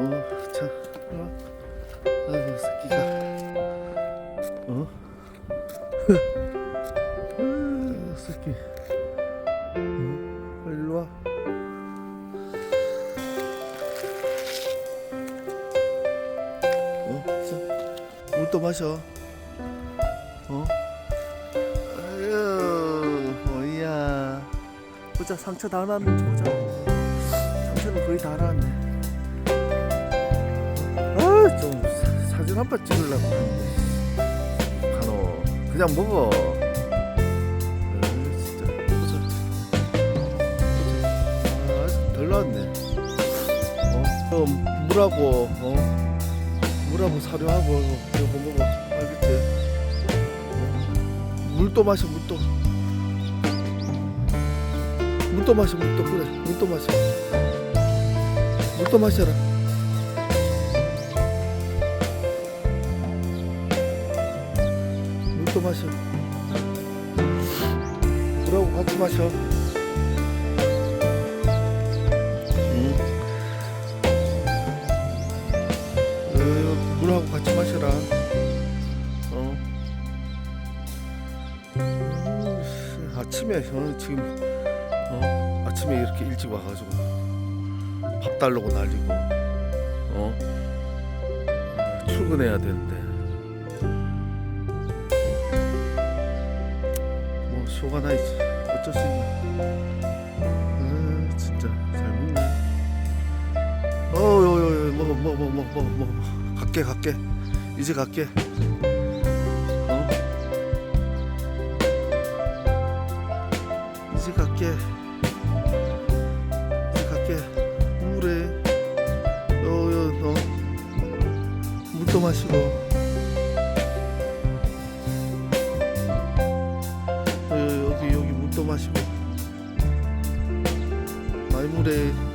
어, 자, 어, 아이고 새끼가, 어, 아이고, 새끼, 어, 빨리 일로 와. 어, 자, 물도 마셔. 어, 아유, 어이야. 보자, 상처 다 났는지 보자. 상처는 거의 다 났네. 번 찍으려고 하는데. 간호, 그냥 먹어. 에이, 진짜. 보자. 보자. 아, 덜 나왔네. 어, 어, 물하고, 어, 물하고 사료하고 이거 먹어. 알겠지? 어, 물도 마셔, 물도. 물도 마셔, 물도 그래, 물도 마셔. 물도 마셔라. 물도 마셔. 물하고 같이 마셔. 응. 어, 물하고 같이 마셔라. 어. 음, 씨, 아침에 어, 지금 어, 아침에 이렇게 일찍 와가지고 밥 달라고 날리고 어 아, 출근해야 되는데 뭐 쇼가 나있지 어쩔 수 있나? 아 진짜 잘 먹네. 어여여여 먹어 먹어 먹어 먹어 먹어 먹어. 갈게 갈게. 이제 갈게. 어? 이제 갈게. 이제 갈게. 물에 여여 너 물도 마시고 마시고 마이물에